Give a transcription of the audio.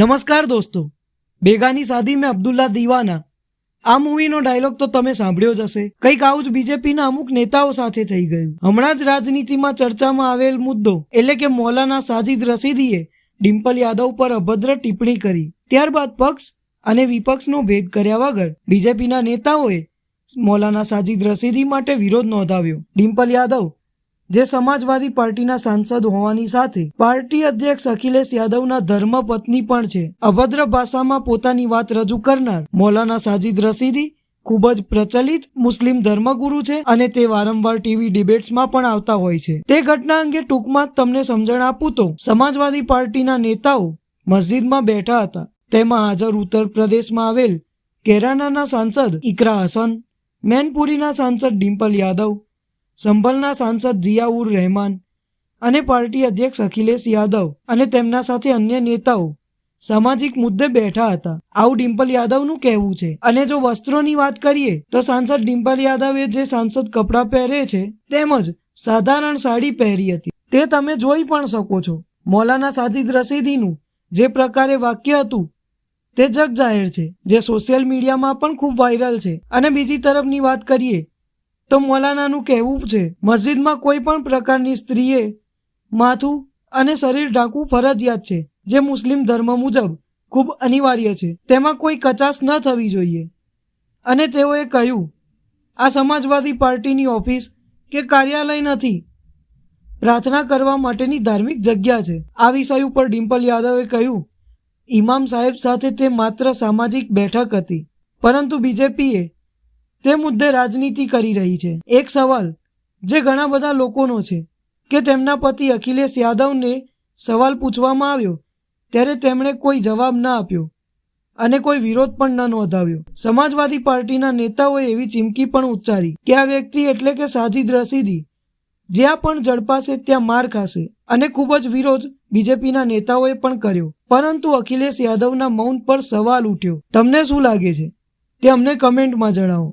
નમસ્કાર દોસ્તો. બેગાની સાદી મેં અબ્દુલ્લા દીવાના. આ મૂવીનો ડાયલોગ તો તમે સાંભળ્યો જ હશે. કંઈક આવું જ બીજેપીના અમુક નેતાઓ સાથે થઈ ગયું. હમણાં જ રાજનીતિમાં ચર્ચામાં આવેલ મુદ્દો, એટલે કે મૌલાના સાજિદ રસીદીએ ડિમ્પલ યાદવ પર અભદ્ર ટિપ્પણી કરી. ત્યારબાદ પક્ષ અને વિપક્ષનો ભેદ કર્યા વગર બીજેપીના નેતાઓએ મૌલાના સાજિદ રસીદી માટે વિરોધ નોંધાવ્યો. ડિમ્પલ યાદવ જે સમાજવાદી પાર્ટીના સાંસદ હોવાની સાથે પાર્ટી અધ્યક્ષ અખિલેશ યાદવના ધર્મપત્ની પણ છે. અભદ્ર ભાષામાં પોતાની વાત રજૂ કરનાર મૌલાના સાજિદ રસીદી ખૂબ જ પ્રચલિત મુસ્લિમ ધર્મગુરુ છે અને તે વારંવાર ટીવી ડિબેટ્સમાં પણ આવતા હોય છે. તે ઘટના અંગે ટૂંકમાં તમને સમજણ આપું તો સમાજવાદી પાર્ટીના નેતાઓ મસ્જિદમાં બેઠા હતા. તેમાં હાજર ઉત્તર પ્રદેશમાં આવેલ કેરાનાના સાંસદ ઇકરા હસન, મેનપુરીના સાંસદ ડિમ્પલ યાદવ સંભલના સાંસદ જિયાઉર રહેમાન અને પાર્ટી અધ્યક્ષ અખિલેશ યાદવ અને તેમના સાથે અન્ય નેતાઓ સામાજિક મુદ્દે બેઠા હતા. આવું ડિમ્પલ યાદવનું કહેવું છે. અને જો વસ્ત્રોની વાત કરીએ, તો સાંસદ ડિમ્પલ યાદવે જે સાંસદ કપડાં પહેરે છે, તેમજ સાધારણ સાડી પહેરી હતી. તે તમે જોઈ પણ શકો છો. મૌલાના સાજિદ રસીદીનું જે પ્રકારે વાક્ય હતું, તે જગ જાહેર છે, જે સોશિયલ મીડિયામાં પણ ખૂબ વાયરલ છે. અને બીજી તરફની વાત કરીએ તો મૌલાનાનું કહેવું છે, મસ્જિદમાં કોઈ પણ પ્રકારની સ્ત્રીએ માથું અને શરીર ઢાંકવું ફરજિયાત છે, જે મુસ્લિમ ધર્મ મુજબ ખૂબ અનિવાર્ય છે. તેમાં કોઈ કચાશ ન થવી જોઈએ. અને તેઓએ કહ્યું, આ સમાજવાદી પાર્ટીની ઓફિસ કે કાર્યાલય નથી. પ્રાર્થના કરવા માટેની ધાર્મિક જગ્યા છે. આ વિષય ઉપર ડિમ્પલ યાદવે કહ્યું ઇમામ સાહેબ સાથે તે માત્ર સામાજિક બેઠક હતી, પરંતુ બીજેપીએ તે મુદ્દે રાજનીતિ કરી રહી છે. એક સવાલ, જે ઘણા બધા લોકોનો છે, કે તેમના પતિ અખિલેશ યાદવને સવાલ પૂછવામાં આવ્યો, ત્યારે તેમણે કોઈ જવાબ ન આપ્યો અને કોઈ વિરોધ પણ ન નોંધાવ્યો. સમાજવાદી પાર્ટીના નેતાઓએ એવી ચીમકી પણ ઉચ્ચારી કે આ વ્યક્તિ એટલે કે સાજિદ રસીદી જ્યાં પણ ઝડપાશે ત્યાં માર ખાશે અને ખૂબ જ વિરોધ બીજેપીના નેતાઓએ પણ કર્યો. પરંતુ અખિલેશ યાદવના મૌન પર સવાલ ઉઠ્યો. તમને શું લાગે છે? તે અમને કમેન્ટમાં જણાવો.